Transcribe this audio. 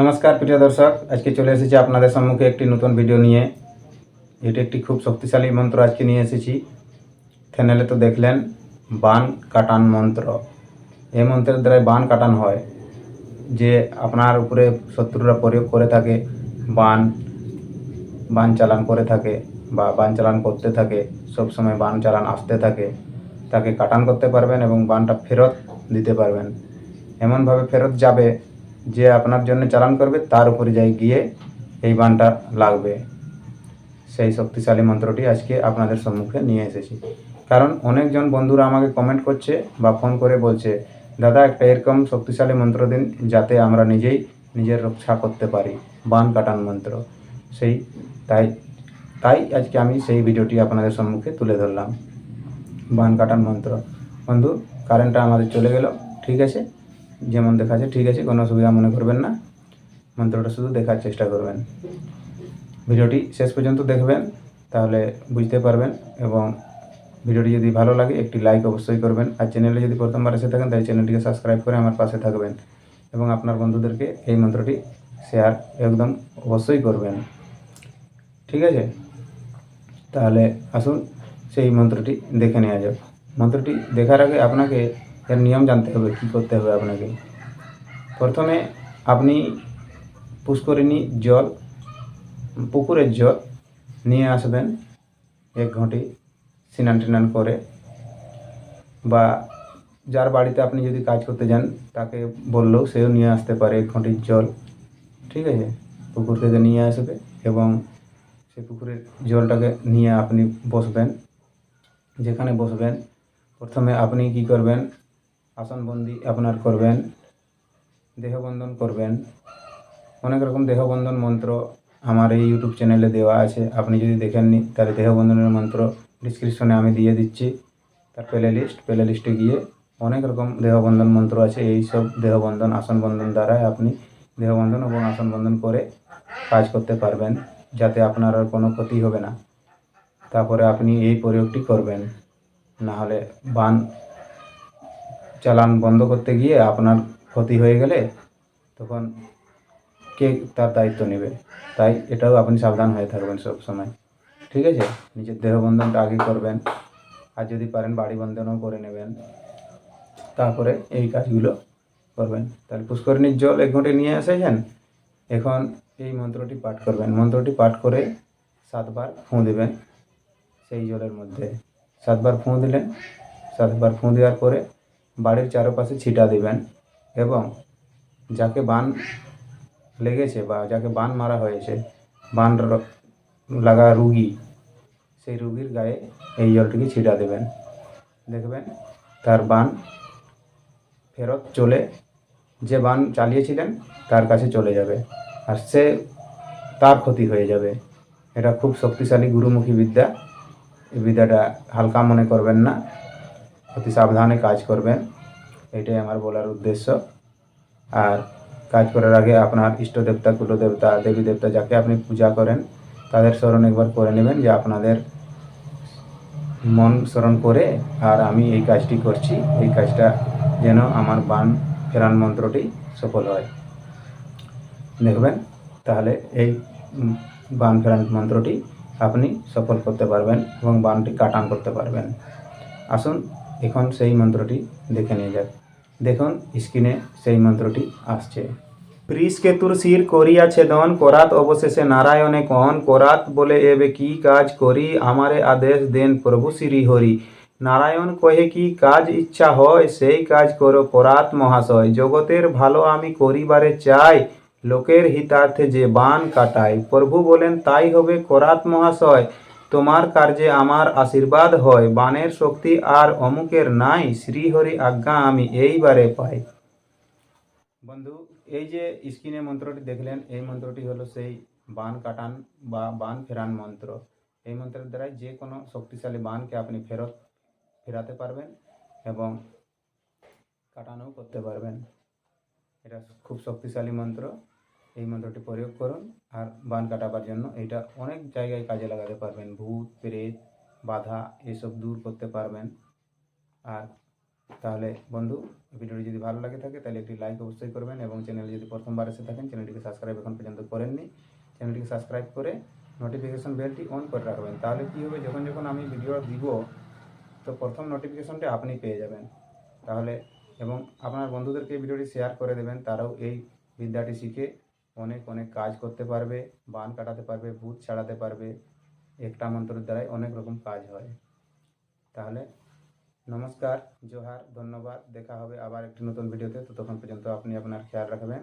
নমস্কার, প্রিয় দর্শক। আজকে চলে এসেছি আপনাদের সম্মুখে একটি নতুন ভিডিও নিয়ে। এটি একটি খুব শক্তিশালী মন্ত্র আজকে নিয়ে এসেছি। চ্যানেলে তো দেখলেন, বান কাটান মন্ত্র। এই মন্ত্রের দ্বারাই বান কাটান হয়। যে আপনার উপরে শত্রুরা প্রয়োগ করে থাকে, বান বান চালান করে থাকে বা বান চালান করতে থাকে সব সময় বান চালান আসতে থাকে, তাকে কাটান করতে পারবেন এবং বানটা ফেরত দিতে পারবেন। এমনভাবে ফেরত যাবে যে আপনার জন্য চালান করবে, তার উপরে যাই গিয়ে এই বানটা লাগবে। সেই শক্তিশালী মন্ত্রটি আজকে আপনাদের সম্মুখে নিয়ে এসেছি। কারণ অনেকজন বন্ধুরা আমাকে কমেন্ট করছে বা ফোন করে বলছে, দাদা, একটা এরকম শক্তিশালী মন্ত্র দিন যাতে আমরা নিজেই নিজের রক্ষা করতে পারি, বান কাটান মন্ত্র। সেই, তাই তাই আজকে আমি সেই ভিডিওটি আপনাদের সম্মুখে তুলে ধরলাম। বান কাটান মন্ত্র। বন্ধু কারেন্টটা আমাদের চলে গেল, ঠিক আছে? যেমন দেখাচ্ছে, ঠিক আছে, কোনো অসুবিধা মনে করবেন না। মন্ত্রটা শুধু দেখার চেষ্টা করবেন। ভিডিওটি শেষ পর্যন্ত দেখবেন, তাহলে বুঝতে পারবেন এবং ভিডিওটি যদি ভালো লাগে, একটি লাইক অবশ্যই করবেন। আর চ্যানেলে যদি প্রথমবার এসে থাকেন তাই চ্যানেলটিকে সাবস্ক্রাইব করে আমার পাশে থাকবেন এবং আপনার বন্ধুদেরকে এই মন্ত্রটি শেয়ার একদম অবশ্যই করবেন। ঠিক আছে? তাহলে আসুন, সেই মন্ত্রটি দেখে নেওয়া যাক। মন্ত্রটি দেখার আগে আপনাকে এর নিয়ম জানতে হবে, কী করতে হবে আপনাকে। প্রথমে আপনি পুষ্করিণী জল, পুকুরের জল নিয়ে আসবেন এক ঘটি স্নান টান করে বা যার বাড়িতে আপনি যদি কাজ করতে যান, তাকে বললেও সেও নিয়ে আসতে পারে এক ঘটির জল, ঠিক আছে? পুকুর থেকে নিয়ে আসবে এবং সেই পুকুরের জলটাকে নিয়ে আপনি বসবেন। যেখানে বসবেন, প্রথমে আপনি কি করবেন আসনবন্দি আপনার করবেন, দেহবন্ধন করবেন। অনেক রকম দেহবন্ধন মন্ত্র আমার এই ইউটিউব চ্যানেলে দেওয়া আছে। আপনি যদি দেখেননি তাহলে দেহবন্ধনের মন্ত্র ডিসক্রিপশনে আমি দিয়ে দিচ্ছি। তার প্লে লিস্ট প্লে লিস্টে গিয়ে অনেক রকম দেহবন্ধন মন্ত্র আছে। এই সব দেহবন্ধন আসন বন্ধন দ্বারাই আপনি দেহবন্ধন এবং আসন বন্ধন করে কাজ করতে পারবেন, যাতে আপনার আর কোনো ক্ষতি হবে না। তারপরে আপনি এই প্রয়োগটি করবেন। না হলে বান চালান বন্ধ করতে গিয়ে আপনার ক্ষতি হয়ে গেলে তখন কে তার দায়িত্ব নেবে? তাই এটাও আপনি সাবধান হয়ে থাকবেন সব সময়। ঠিক আছে? নিজের দেহবন্ধনটা আগে করবেন। আর যদি পারেন বাড়ি বন্ধনও করে নেবেন। তারপরে এই কাজগুলো করবেন। তাহলে পুষ্করিণীর জল এক ঘন্টে নিয়ে এসেছেন এখন এই মন্ত্রটি পাঠ করবেন। মন্ত্রটি পাঠ করে সাতবার ফুঁ দেবেন সেই জলের মধ্যে। সাতবার ফুঁ দিলেন। সাতবার ফুঁ দেওয়ার পরে বাড়ির চারপাশে ছিটা দিবেন এবং যাকে বান লেগেছে বা যাকে বান মারা হয়েছে, বান লাগা রুগী, সেই রুগীর গায়ে এই জলটিকে ছিটা দেবেন। দেখবেন তার বান ফেরত চলে, যে বান চালিয়েছিলেন তার কাছে চলে যাবে আর সে তার ক্ষতি হয়ে যাবে। এটা খুব শক্তিশালী গুরুমুখী বিদ্যা। এই বিদ্যাটা হালকা মনে করবেন না। অতি সাবধানে কাজ করবেন। এটাই আমার বলার উদ্দেশ্য। আর কাজ করার আগে আপনার ইষ্ট দেবতা কুলদেবতা দেবী দেবতা যাকে আপনি পূজা করেন, তাদের স্মরণ একবার করে নেবেন যে আপনাদের মন স্মরণ করে, আর আমি এই কাজটি করছি। এই কাজটা যেন আমার বান ফেরান মন্ত্রটি সফল হয়। দেখবেন, তাহলে এই বান ফেরান মন্ত্রটি আপনি সফল করতে পারবেন এবং বানটি কাটান করতে পারবেন। আসুন এখন সেই মন্ত্রটি দেখে নিয়ে যাক। দেখুন, স্ক্রিনে সেই মন্ত্রটি আসছে। বৃষকেতুর শির করিয়া ছেদন করাত অবশেষে নারায়ণে কন, করাত বলে এবে কি কাজ করি, আমারে আদেশ দেন প্রভু শ্রী হরি নারায়ণ কহে, কি কাজ ইচ্ছা হয়, সেই কাজ করো করাত মহাশয়। জগতের ভালো আমি করিবারে চাই, লোকের হিতার্থে যে বান কাটাই। প্রভু বলেন, তাই হবে করাত মহাশয়। তোমার কার্যে আমার আশীর্বাদ হয় বানের শক্তি আর অমুকের নাই, শ্রীহরি আজ্ঞা আমি এইবারে পাই। বন্ধু, এই যে স্ক্রিনে মন্ত্রটি দেখলেন, এই মন্ত্রটি হলো সেই বান কাটান বা বান ফেরান মন্ত্র। এই মন্ত্রের দ্বারাই যে কোনো শক্তিশালী বানকে আপনি ফেরত ফেরাতে পারবেন এবং কাটানো করতে পারবেন। এটা খুব শক্তিশালী মন্ত্র। এই মন্ত্রটি প্রয়োগ করুন আর বান কাটাবার জন্য এটা অনেক জায়গায় কাজে লাগাতে পারবেন। ভূত, প্রেত, বাধা এসব দূর করতে পারবেন। আর তাহলে বন্ধু ভিডিওটি যদি ভালো লাগে থাকে, তাহলে একটি লাইক অবশ্যই করবেন এবং চ্যানেলে যদি প্রথমবার এসে থাকেন, চ্যানেলটিকে সাবস্ক্রাইব এখন পর্যন্ত করেননি, চ্যানেলটিকে সাবস্ক্রাইব করে নোটিফিকেশন বেলটি অন করে রাখবেন। তাহলে কী হবে, যখন যখন আমি ভিডিও দিব, তো প্রথম নোটিফিকেশনটি আপনি পেয়ে যাবেন। তাহলে এবং আপনার বন্ধুদেরকে ভিডিওটি শেয়ার করে দেবেন, তারাও এই বিদ্যাটি শিখে অনেক অনেক কাজ করতে পারবে বান কাটাতে পারবে, ভূত ছাড়াতে পারবে একটা মন্ত্রের দ্বারাই অনেক রকম কাজ হয়। তাহলে নমস্কার, জোহার, ধন্যবাদ, দেখা হবে আবার একটি নতুন ভিডিওতে। ততক্ষণ পর্যন্ত আপনি আপনার খেয়াল রাখবেন।